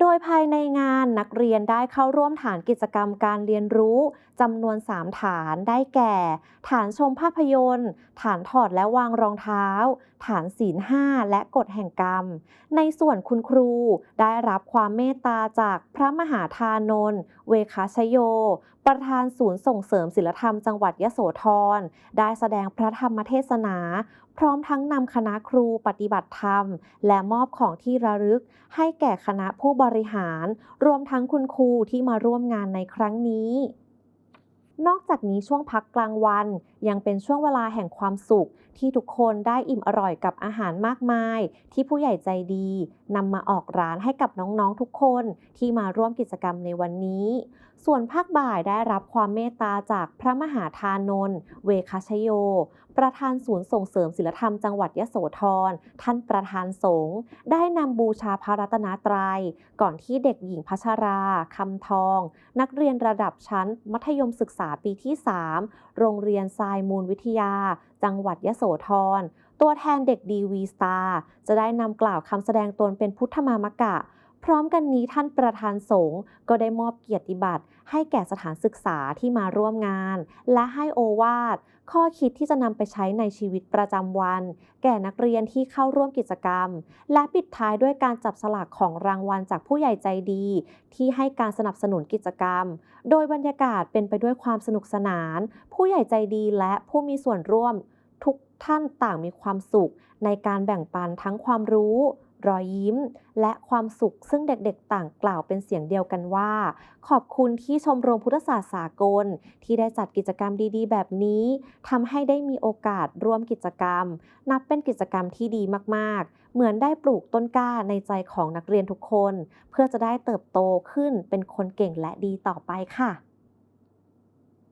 โดยภายในงานนักเรียนได้เข้าร่วมฐานกิจกรรมการเรียนรู้จำนวน 3 ฐานได้แก่ ฐานชมภาพยนตร์ ฐานถอดและวางรองเท้า ฐานศีลห้าและกฎแห่งกรรม ในส่วนคุณครูได้รับความเมตตาจากพระมหาทานนท์เวคาชโย ประธานศูนย์ส่งเสริมศิลธรรมจังหวัดยโสธรได้แสดงพระธรรมเทศนา พร้อมทั้งนำคณะครูปฏิบัติธรรม และมอบของที่ระลึกให้แก่คณะผู้บริหาร รวมทั้งคุณครูที่มาร่วมงานในครั้งนี้ นอกจากนี้ช่วงพักกลางวัน ยังเป็นช่วงเวลาแห่งความสุข ที่ทุกคนได้อิ่มอร่อยกับอาหารมากมาย ที่ผู้ใหญ่ใจดีนำมาออกร้านให้กับน้องๆทุกคนที่มาร่วมกิจกรรมในวันนี้ ส่วนภาคบ่ายได้รับความเมตตาจากพระมหาทานนท์เวคาชโย ประธานศูนย์ส่งเสริมศิลธรรมจังหวัดยโสธร ท่านประธานสงฆ์ได้นำบูชาพระรัตนตรัย ก่อนที่เด็กหญิงพัชราคำทอง นักเรียนระดับชั้น มัธยมศึกษาปีที่ 3 โรงเรียนทรายมูลวิทยา จังหวัดยโสธร ตัวแทนเด็กดีวีสตาร์จะได้นำกล่าวคำแสดงตนเป็นพุทธมามกะ พร้อมกันนี้ท่านประธานสงฆ์ก็ได้มอบเกียรติบัตรให้แก่สถานศึกษาที่มาร่วมงาน และให้โอวาทข้อคิดที่จะนำไปใช้ในชีวิตประจำวัน แก่นักเรียนที่เข้าร่วมกิจกรรม และปิดท้ายด้วยการจับสลากของรางวัลจากผู้ใหญ่ใจดี ที่ให้การสนับสนุนกิจกรรม โดยบรรยากาศเป็นไปด้วยความสนุกสนาน ผู้ใหญ่ใจดีและผู้มีส่วนร่วม ทุกท่านต่างมีความสุขในการแบ่งปันทั้งความรู้ รอยยิ้ม และความสุขซึ่งเด็กๆ ต่างกล่าวเป็นเสียงเดียวกันว่า ขอบคุณที่ชมรมพุทธศาสตร์สากล ที่ได้จัดกิจกรรมดีๆ แบบนี้ทำให้ได้มีโอกาสร่วมกิจกรรม นับเป็นกิจกรรมที่ดีมากๆ เหมือนได้ปลูกต้นกล้าในใจของนักเรียนทุกคน เพื่อจะได้เติบโตขึ้นเป็นคนเก่งและดีต่อไปค่ะ